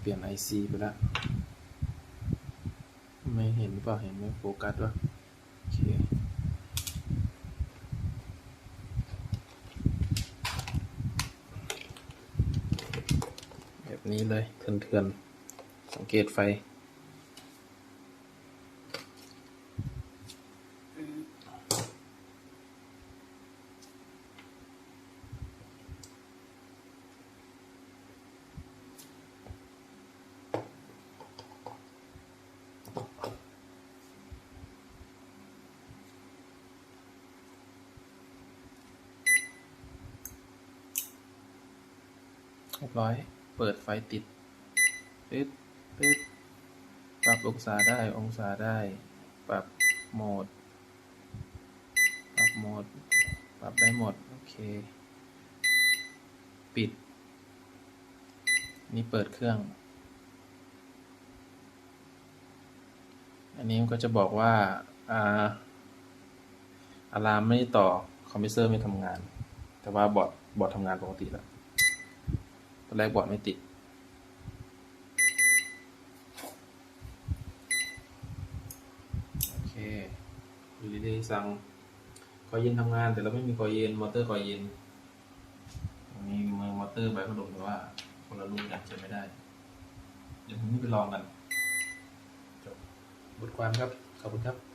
เปลี่ยน IC ไปแล้ว ไม่เห็นหรือเปล่า เห็นไหมโฟกัสวะโอเคแบบนี้เลยเถื่อนๆ สังเกตไฟ เรียบร้อย เปิดไฟติดปึ๊ดปึ๊ดปรับองศาได้ องศาได้ ปรับโหมด ปรับโหมด ปรับได้หมด โอเค ปิด นี่เปิดเครื่อง อันนี้มันก็จะบอกว่าอาอะลามไม่ต่อ คอมพิวเตอร์ไม่ทำงาน แต่ว่าบอร์ดบอร์ดทำงานปกติแล้ว แรกบอร์ดไม่ติด โอเคอยู่ดีๆสั่งคอยเย็นทำงาน แต่เราไม่มีคอยเย็น มอเตอร์คอยเย็นมีมือมอเตอร์ใบพัดลมแต่ว่า คนละรุ่นกันใช้ไม่ได้ เดี๋ยวผมนี่ไปลองกัน จบบทความครับ ขอบคุณครับ